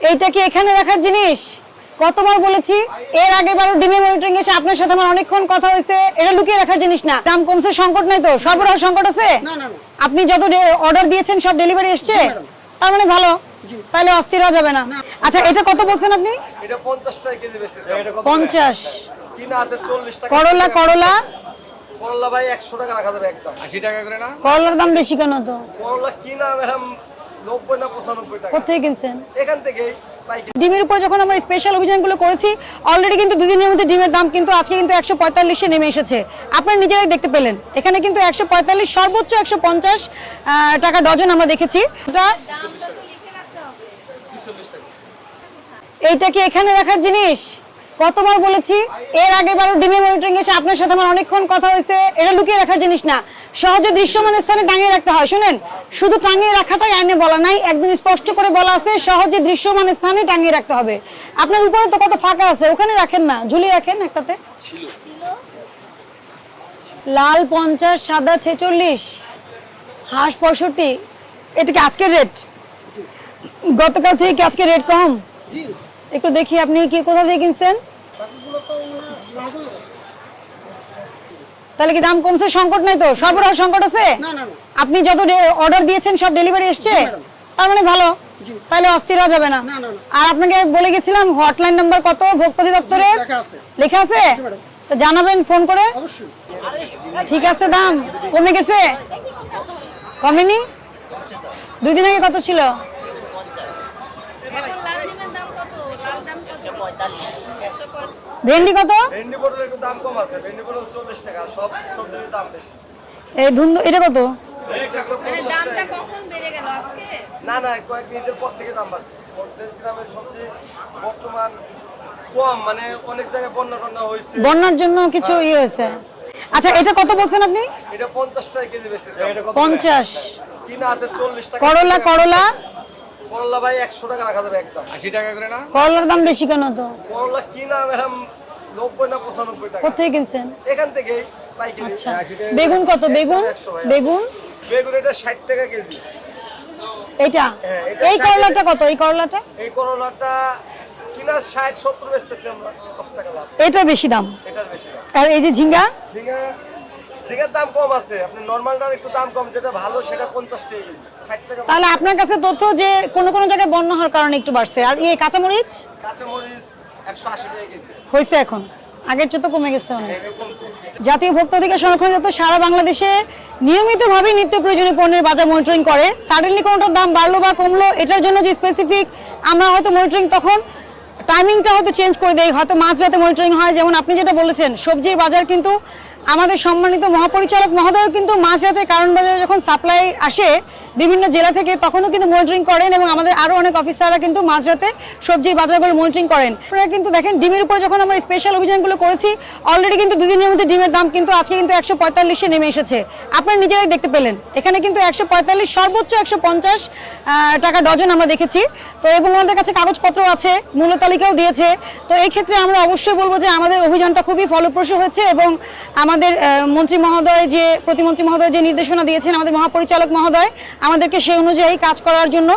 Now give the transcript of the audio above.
এইটা কি এখানে রাখার জিনিস? কতবার বলেছি এর আগে বারো ডিমে মনিটরিং এসে আপনার সাথে আমার অনেকক্ষণ কথা হয়েছে এটা লুকিয়ে রাখার জিনিস না। দাম কমছে সংকট নাই তো? সরবরাহ সংকট আছে? না, না, না। আপনি যত অর্ডার দিয়েছেন সব ডেলিভারি এসছে? তার মানে ভালো। তাহলে অস্থির হওয়া যাবে না। আচ্ছা এটা কত বলছেন আপনি? এটা পঞ্চাশ টাকা কেজি বেচতেছে পঞ্চাশ। কিনা আছে চল্লিশ টাকা। করলা করলা? করলা ভাই একশো টাকা রাখা যাবে একদম। আশি টাকা করে না? করলার দাম বেশি কেন তো? করলা কিনা ম্যাডাম কোথেকে কিনছেন? এখান থেকেই ডিমের উপর যখন আমরা স্পেশাল অভিযানগুলো করেছি অলরেডি কিন্তু দুদিনের মধ্যে ডিমের দাম কিন্তু আজকে কিন্তু একশো পঁয়তাল্লিশে নেমে এসেছে। আপনারা নিজেরাই দেখতে পেলেন। এখানে কিন্তু একশো পঁয়তাল্লিশ সর্বোচ্চ একশো পঞ্চাশ টাকা ডজন আমরা দেখেছি। এটা এইটা কি এখানে রাখার জিনিস? কতবার বলেছি এর আগে বারো ডিমে মনিটরিং এসে আপনার সাথে আমার অনেকক্ষণ কথা হয়েছে এটা লুকিয়ে রাখার জিনিস না। সহজে দৃশ্যমান স্থানে টাঙিয়ে রাখতে হয় শুনেন? শুধু টাঙিয়ে রাখাটাই আইনে বলা নাই একদম স্পষ্ট করে বলা আছে সহজে দৃশ্যমান স্থানে টাঙিয়ে রাখতে হবে। আপনার উপরে তো কত ফাঁকা আছে ওখানে রাখেন না ঝুলিয়ে রাখেন একটাতে। লাল পঞ্চাশ সাদা ছেচল্লিশ হাঁস পঁয়ষট্টি এটা কি আজকের রেট গতকাল থেকে কি আজকে রেট কম? একটু দেখি আপনি কি কোথা থেকে কিনছেন। তাহলে কি দাম কমছে? সংকট নাই তো? সরবরাহ সংকট আছে? আপনি যত অর্ডার দিয়েছেন সব ডেলিভারি এসছে? তার মানে ভালো। তাহলে অস্থির হওয়া যাবে না। আর আপনাকে বলে গেছিলাম হটলাইন নাম্বার কত ভোক্তা অধিদপ্তরের? লেখা আছে। তো জানাবেন ফোন করে। ঠিক আছে দাম। কমে গেছে? কমেনি? দুই দিন আগে কত ছিল? দাম কত? লাল দাম কত? একশো পঁয়তাল্লিশ ভেন্ডি কত? ভেন্ডি পটলের একটু দাম কম আছে। ভেন্ডি পটল চল্লিশ টাকা সব সবজির দাম বেশি। এই ধুন্দু এটা কত? মানে দামটা কখন বেড়ে গেল আজকে? না না কয়েকদিন পর থেকে দাম বাড়ছে। মধ্যের গ্রামের সবজি বর্তমান কম মানে অনেক জায়গায় বন্যা টন্যা হয়েছে। বন্যার জন্য কিছু ইয়ে হয়েছে আচ্ছা এটা কত বলছেন আপনি? এটা পঞ্চাশ টাকা কেজি বেচতেছে। পঞ্চাশ। কিনা আছে চল্লিশ টাকা। করলা করলা? করলা ভাই একশো টাকা রাখা যাবে একদম। আশি টাকা করে না? করলার দাম বেশি কেন তো? করলা কিনা ম্যাডাম নব্বই না পঁচানব্বই টাকা। কোথেকে কিনছেন? এখান থেকেই পাইকারি। আচ্ছা। বেগুন কত? বেগুন? বেগুন? বেগুন এটা ষাট টাকা কেজি। এইটা? হ্যাঁ, এটা এই করলাটা কত? এই করলাটা? এই করলাটা কিনা ষাট সত্তর বেচতেছি আমরা দশ টাকা লাভ। এটা বেশি দাম। এটার বেশি দাম। আর এই যে ঝিঙ্গা? ঝিঙা ঝিঙার দাম কম আছে। আপনি নর্মালটার একটু দাম কম যেটা ভালো সেটা পঞ্চাশ টাকা কেজি। তাহলে আপনার কাছে তথ্য যে কোনো কোনো জায়গায় বন্যা হওয়ার কারণে একটু বাড়ছে। আর এই কাঁচামরিচ? কাঁচামরিচ একশো আশি টাকা কেজি। হয়েছে এখন। আগের চেয়ে তো কমে গেছে অনেক। জাতীয় ভোক্তা অধিকার সংরক্ষণ দপ্তর সারা বাংলাদেশে নিয়মিতভাবে নিত্য প্রয়োজনীয় পণ্যের বাজার মনিটরিং করে। সাডেনলি কোনোটার দাম বাড়লো বা কমলো এটার জন্য যে স্পেসিফিক আমরা হয়তো মনিটরিং তখন টাইমিংটা হয়তো চেঞ্জ করে দেয় হয়তো মাঝরাতে মনিটরিং হয়। যেমন আপনি যেটা বলেছেন সবজির বাজার কিন্তু আমাদের সম্মানিত মহাপরিচালক মহোদয় কিন্তু মাঝরাতে কারণ বাজারে যখন সাপ্লাই আসে বিভিন্ন জেলা থেকে তখনও কিন্তু মনিটরিং করেন এবং আমাদের আরও অনেক অফিসাররা কিন্তু মাঝরাতে সবজির বাজারগুলো মনিটরিং করেন। আপনারা কিন্তু দেখেন, ডিমের উপরে যখন আমরা স্পেশাল অভিযানগুলো করেছি অলরেডি কিন্তু দুদিনের মধ্যে ডিমের দাম কিন্তু আজকে কিন্তু একশো পঁয়তাল্লিশে নেমে এসেছে। আপনারা নিজেরাই দেখতে পেলেন। এখানে কিন্তু একশো পঁয়তাল্লিশ, সর্বোচ্চ একশো পঞ্চাশ টাকা ডজন আমরা দেখেছি। তো এবং আমাদের কাছে কাগজপত্র আছে, মূল্য তালিকাও দিয়েছে। তো এই ক্ষেত্রে আমরা অবশ্যই বলব যে আমাদের অভিযানটা খুবই ফলপ্রসূ হয়েছে এবং আমাদের মন্ত্রী মহোদয় যে, প্রতিমন্ত্রী মহোদয় যে নির্দেশনা দিয়েছেন আমাদের মহাপরিচালক মহোদয় আমাদেরকে সেই অনুযায়ী কাজ করার জন্য